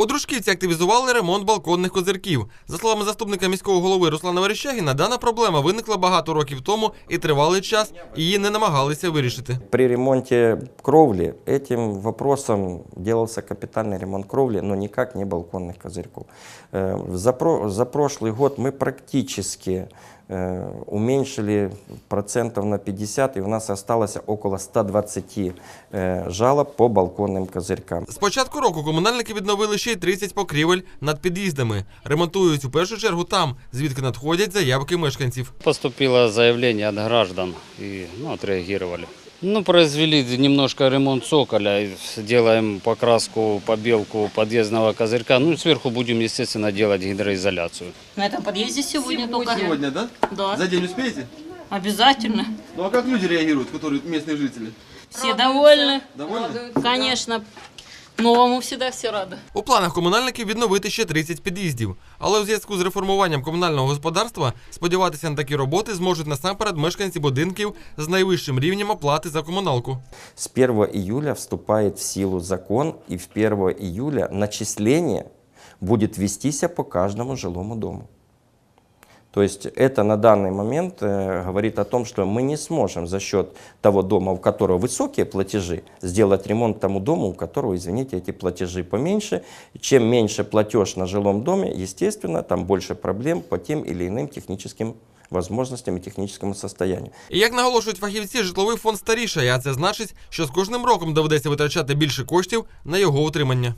У Дружківці активізували ремонт балконних козирків. За словами заступника міського голови Руслана Верещагіна, дана проблема виникла багато років тому і тривалий час її не намагалися вирішити. При ремонте кровли этим вопросом делался капитальный ремонт кровли, но никак не балконных козырьков. Э, За, про- за прошлый год мы практически э, уменьшили процентов на 50, и у нас осталось около 120 э, жалоб по балконным козырькам. З початку року комунальники відновили ще й 30 покрівель над під'їздами. Ремонтують у першу чергу там, звідки надходять заявки мешканців. Поступило заявление от граждан и ну, отреагировали. Ну, произвели немножко ремонт цоколя, и делаем покраску, побелку подъездного козырька. Ну, и сверху будем, естественно, делать гидроизоляцию. На этом подъезде сегодня, только. да? Да, день успеете? обязательно. Ну а как люди реагируют, которые местные жители? Все довольны. Довольны? Конечно. Новому всегда все рады. У планах комунальників відновити ще 30 під'їздів. Але у зв'язку з реформуванням комунального господарства сподіватися на такі роботи зможуть насамперед мешканці будинків з найвищим рівнем оплати за комуналку. С 1 июля вступает в силу закон, и в 1 июля начисление будет вестись по каждому жилому дому. То есть это на данный момент э, говорит о том, что мы не сможем за счет того дома, у которого высокие платежи, сделать ремонт тому дому, у которого, извините, эти платежи поменьше. Чем меньше платеж на жилом доме, естественно, там больше проблем по тем или иным техническим возможностям и техническому состоянию. І як наголошують фахівці, житловий фонд старішає, а це значить, що з кожним роком доведеться витрачати більше коштів на його утримання.